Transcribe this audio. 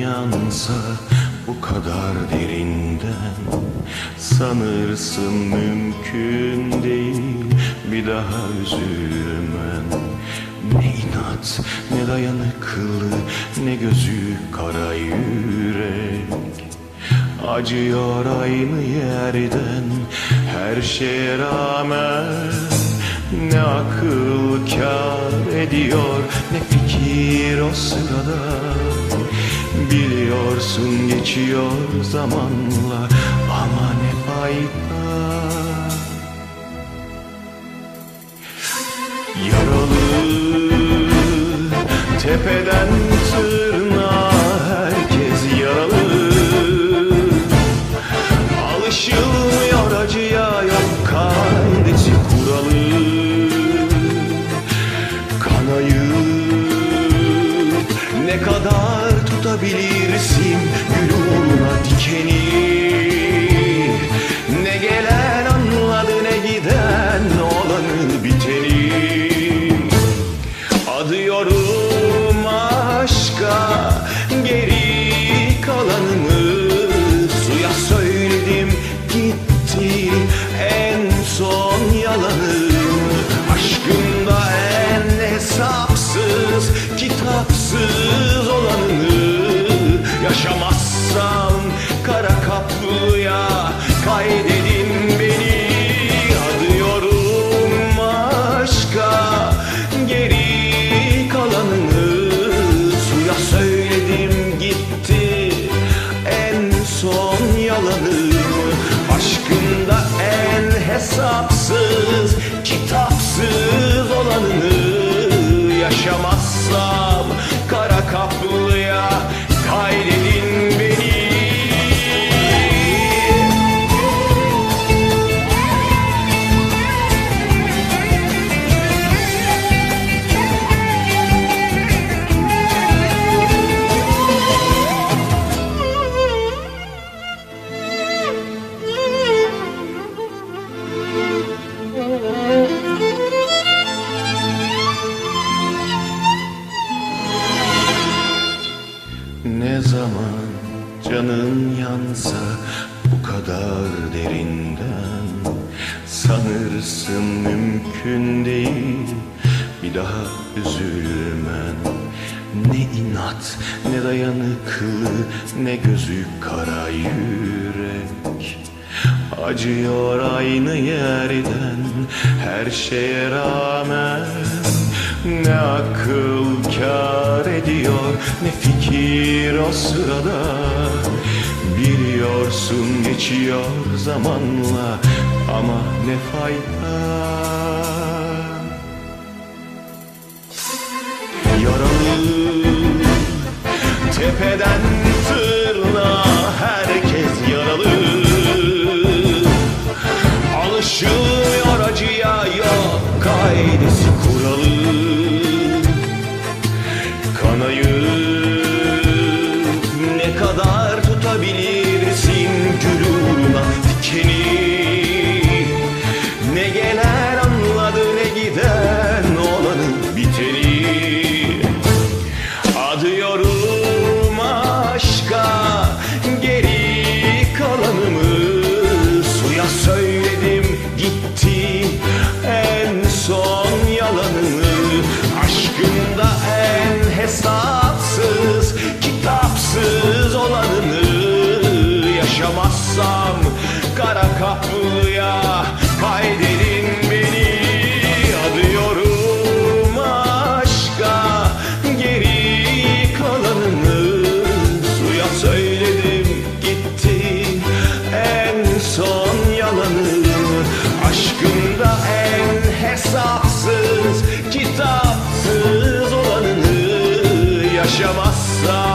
yansa bu kadar derinden Sanırsın mümkün değil. Bir daha üzülmen Ne inat ne dayanıklı ne gözü kara yürek. Acıyor aynı yerden her şeye rağmen? Ne akıl kâr ediyor ne fikir o sırada Biliyorsun geçiyor zamanla ama ne fayda? Yaralı tepeden tırnağa tutabilirsin gül uğruna dikeni. Ne gelen anladı ne giden olanı biteni. Adıyorum aşka kaplıya kaydedin beni. Adıyorum aşka. Geri kalanını Suya söyledim gitti. En son yalanı. Aşkında en hesapsız kitapsız olanını Yaşamazsam canın yansa bu kadar derinden Sanırsın mümkün değil. Bir daha üzülmen Ne inat ne dayanıklı ne gözü kara yürek. Acıyor aynı yerden her şeye rağmen Ne akıl kâr ediyor ne fikir o sırada? Biliyorsun geçiyor zamanla. Ama ne fayda? Yaralı tepeden kitapsız olanını yaşamazsa